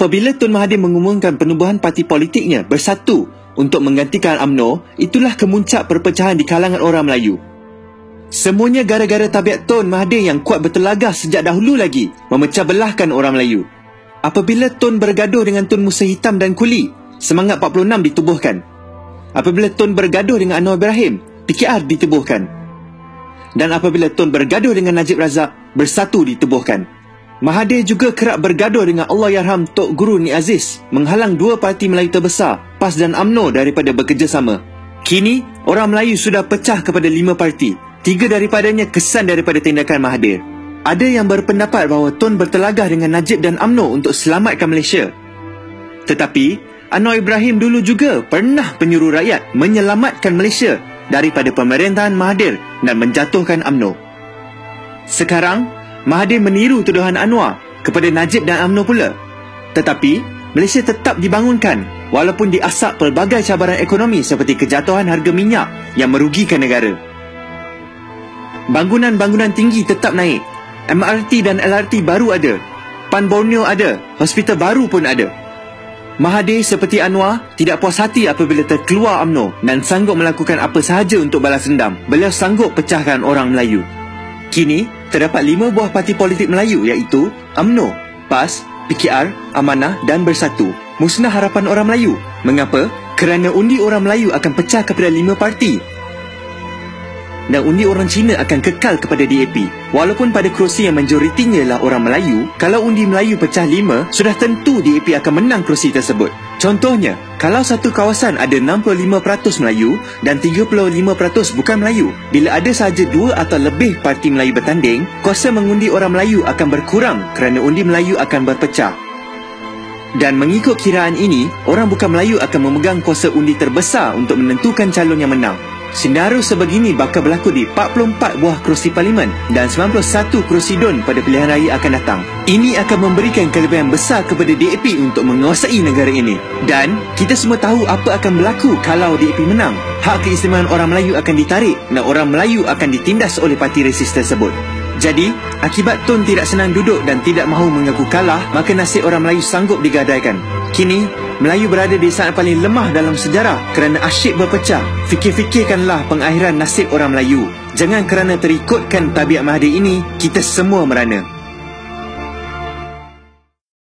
Apabila Tun Mahathir mengumumkan penubuhan parti politiknya bersatu untuk menggantikan AMNO, itulah kemuncak perpecahan di kalangan orang Melayu. Semuanya gara-gara tabiat Tun Mahathir yang kuat bertelagah sejak dahulu lagi memecah belahkan orang Melayu. Apabila Tun bergaduh dengan Tun Musa Hitam dan Kuli, semangat 46 ditubuhkan. Apabila Tun bergaduh dengan Anwar Ibrahim, PKR ditubuhkan. Dan apabila Tun bergaduh dengan Najib Razak, bersatu ditubuhkan. Mahathir juga kerap bergaduh dengan Allah Yarham Tok Guru Ni Aziz menghalang dua parti Melayu terbesar, PAS dan AMNO daripada bekerjasama. Kini, orang Melayu sudah pecah kepada lima parti Tiga daripadanya kesan daripada tindakan Mahathir. Ada yang berpendapat bahawa Tun bertelagah dengan Najib dan AMNO untuk selamatkan Malaysia. Tetapi, Anwar Ibrahim dulu juga pernah penyuruh rakyat menyelamatkan Malaysia daripada pemerintahan Mahathir dan menjatuhkan AMNO. Sekarang, Mahathir meniru tuduhan Anwar kepada Najib dan AMNO pula. Tetapi, Malaysia tetap dibangunkan walaupun diasap pelbagai cabaran ekonomi seperti kejatuhan harga minyak yang merugikan negara bangunan-bangunan tinggi tetap naik. MRT dan LRT baru ada. Pan Borneo ada. Hospital baru pun ada. Mahathir seperti Anwar tidak puas hati apabila terkeluar UMNO dan sanggup melakukan apa sahaja untuk balas dendam. Beliau sanggup pecahkan orang Melayu. Kini, terdapat lima buah parti politik Melayu iaitu UMNO, PAS, PKR, Amanah dan Bersatu. Musnah harapan orang Melayu. Mengapa? Kerana undi orang Melayu akan pecah kepada lima parti dan undi orang Cina akan kekal kepada DAP. Walaupun pada kerusi yang majoritinya ialah orang Melayu, kalau undi Melayu pecah lima, sudah tentu DAP akan menang kerusi tersebut. Contohnya, kalau satu kawasan ada 65% Melayu dan 35% bukan Melayu, bila ada sahaja dua atau lebih parti Melayu bertanding, kuasa mengundi orang Melayu akan berkurang kerana undi Melayu akan berpecah. Dan mengikut kiraan ini, orang bukan Melayu akan memegang kuasa undi terbesar untuk menentukan calon yang menang. Senario sebegini bakal berlaku di 44 buah kerusi parlimen dan 91 kerusi DUN pada pilihan raya akan datang. Ini akan memberikan kelebihan besar kepada DAP untuk menguasai negara ini. Dan kita semua tahu apa akan berlaku kalau DAP menang. Hak keistimewaan orang Melayu akan ditarik dan orang Melayu akan ditindas oleh parti resis tersebut. Jadi, akibat Tun tidak senang duduk dan tidak mahu mengaku kalah, maka nasib orang Melayu sanggup digadaikan. Kini, Melayu berada di saat paling lemah dalam sejarah kerana asyik berpecah. Fikir-fikirkanlah pengakhiran nasib orang Melayu. Jangan kerana terikutkan tabiat Mahathir ini, kita semua merana.